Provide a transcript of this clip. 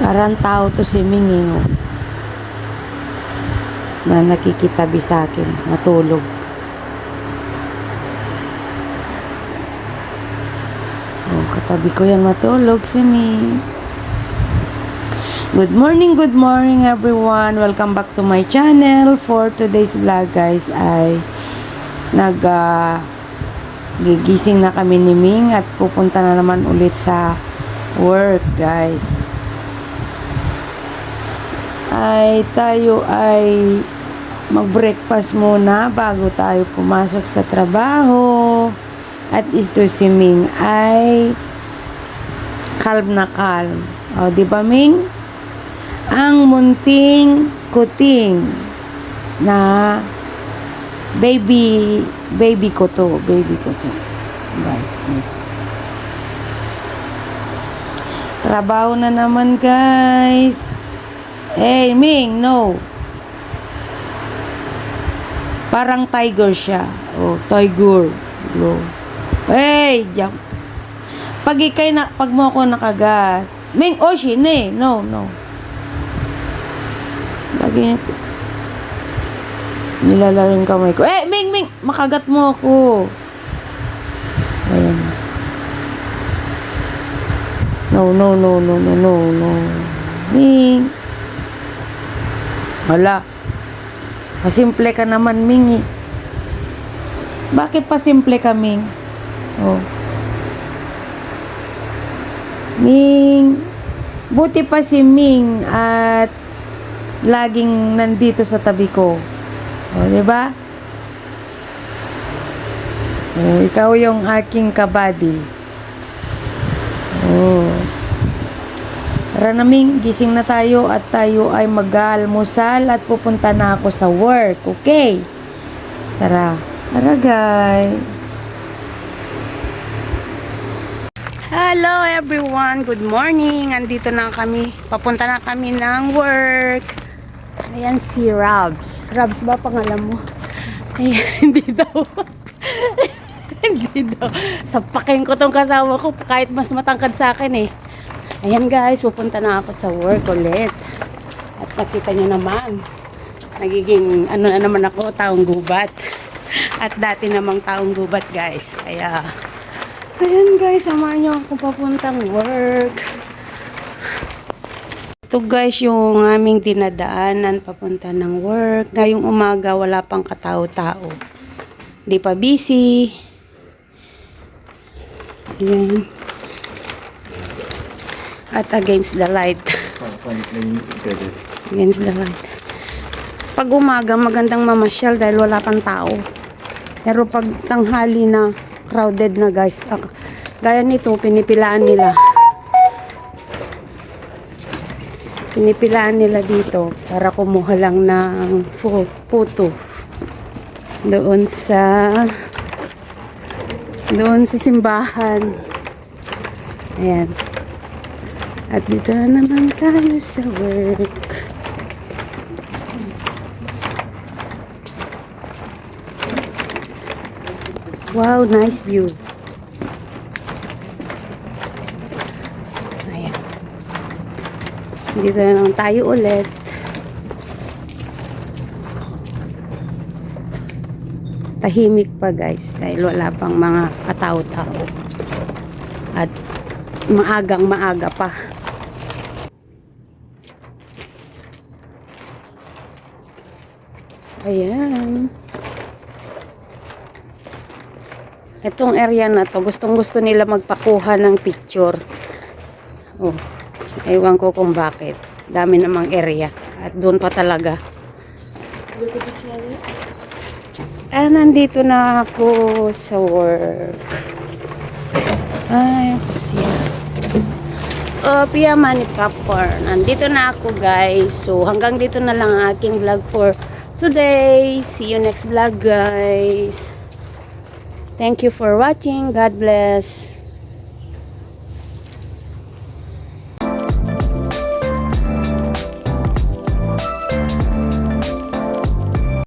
Parang tao to si Ming eh, oh. Na nakikitabi sa akin, matulog. Oh, katabi ko yan matulog si Ming. Good morning, good morning everyone. Welcome back to my channel. For today's vlog guys ay nag ah, gigising na kami ni Ming at pupunta na naman ulit sa work guys ay tayo ay mag-breakfast muna bago tayo pumasok sa trabaho. At ito si Ming ay calm na calm. O, di ba Ming? Ang munting kuting na baby baby ko to, baby ko to. Guys, trabaho na naman guys. Hey, Ming, no. Parang tiger siya. Oh, tiger. Lo. Hey, jump. Pag ikay na, pag mo ako nakagat. Ming, oh, shine. No, no. Lagi nilalaro yung kamay ko. Eh, Ming, Ming, makagat mo ako. Ayan. No, no, no, no, no, no, no. Ming. Wala. Pasimple ka naman, Ming. eh. Bakit pasimple ka, Ming? Oh. Ming. Buti pa si Ming at laging nandito sa tabi ko. Oh, di ba? Oh, ikaw yung aking kabady. Oh. Tara na Ming, gising na tayo at tayo ay mag-almusal at pupunta na ako sa work, okay? Tara, tara guys. Hello everyone, good morning. Andito na kami, papunta na kami ng work. Ayan si Rabs. Rabs ba pangalan mo? Ayan, hindi daw. hindi daw. Sapakin ko tong kasama ko kahit mas matangkad sa akin eh. Ayan guys, pupunta na ako sa work ulit. At nakita nyo naman, nagiging ano na naman ako, taong gubat. At dati namang taong gubat guys. Kaya, ayan guys, samahan nyo ako papuntang work. Ito guys, yung aming dinadaanan papunta ng work. Ngayong umaga, wala pang katao-tao. Di pa busy. Ayan. At against the light. Against the light. Pag umaga, magandang mamasyal dahil wala pang tao. Pero pag tanghali na, crowded na guys. Ah, Gaya nito, pinipilaan nila. Pinipilaan nila dito para kumuha lang ng puto. Doon sa doon sa simbahan. Ayan. At dito na naman tayo sa work. Wow, nice view. Ayan. Dito na naman tayo ulit. Tahimik pa guys dahil wala pang mga katao-tao. At maagang maaga pa. Ayan. Itong area na to, gustong gusto nila magpakuha ng picture. Oh, ewan ko kung bakit. Dami namang area. At doon pa talaga. Ah, nandito na ako sa work. Ay, siya. Oh, Pia Money Popcorn. Nandito na ako guys. So, hanggang dito na lang ang aking vlog for today. See you next vlog guys. Thank you for watching. God bless.